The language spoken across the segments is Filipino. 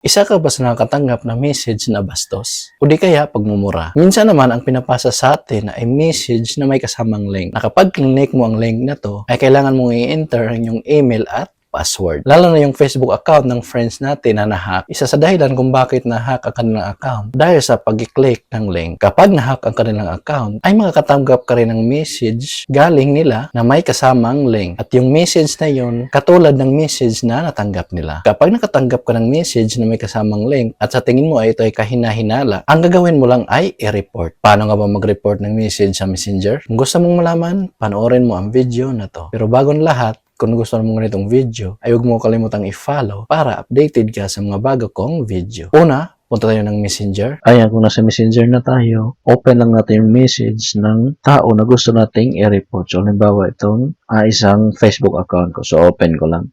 Isa ka ba sa nakakatanggap na message na bastos? O di kaya pagmumura? Minsan naman ang pinapasa sa atin ay message na may kasamang link. Na kapag click mo ang link na to, ay kailangan mong i-enter ang iyong email at password. Lalo na yung Facebook account ng friends natin na nahack. Isa sa dahilan kung bakit nahack ang kanilang account dahil sa pag-click ng link. Kapag nahack ang kanilang account, ay makakatanggap ka rin ng message galing nila na may kasamang link. At yung message na yun, katulad ng message na natanggap nila. Kapag nakatanggap ka ng message na may kasamang link at sa tingin mo ay ito ay kahina-hinala, ang gagawin mo lang ay i-report. Paano nga ba mag-report ng message sa Messenger? Kung gusto mong malaman, panoorin mo ang video na to. Pero bago lahat, kung gusto mo ganitong video, ay huwag mo kalimutang i-follow para updated ka sa mga bago kong video. Una, punta tayo ng Messenger. Ayan, kung nasa Messenger na tayo, open lang natin yung message ng tao na gusto nating i-report. So, halimbawa itong ah, isang Facebook account ko. So, open ko lang.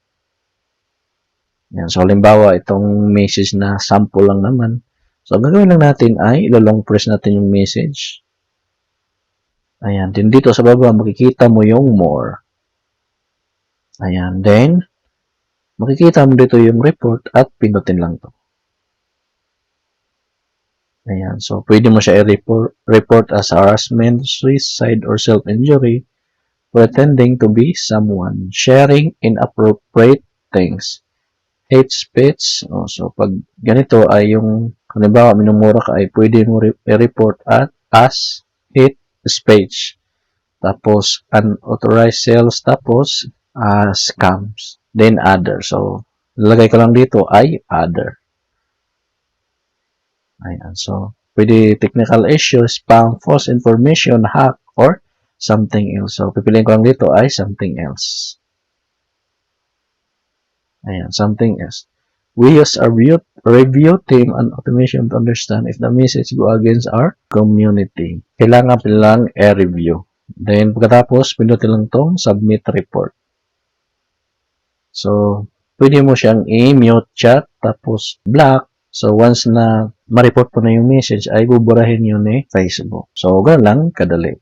Yan. So, halimbawa itong message na sample lang naman. So, ang gagawin lang natin ay ilolong press natin yung message. Ayan. Then dito sa baba, makikita mo yung more. Ayan. Then, makikita mo dito yung report at pinutin lang to. Ayan. So, pwede mo siya i-report report as harassment, suicide, or self-injury, pretending to be someone, sharing inappropriate things, hate speech. Oh, so, pag ganito ay yung, halimbawa, minumura ka ay pwede mo re- i-report at as hate speech. Tapos, unauthorized sales. Tapos, uh, scams. Then, other. So, lalagay ko lang dito ay other. Ayan. So, pwede technical issues, spam, false information, hack, or something else. So, pipiliin ko lang dito ay something else. Ayan, something else. We use a review, review team and automation to understand if the message go against our community. Kailangan lang i-review. Then, pagkatapos, pinutin lang tong submit report. So, pwede mo siyang i-mute chat, tapos block. So, once na ma-report mo na yung message, ay buburahin yun ni Facebook. So, ganun lang, kadali.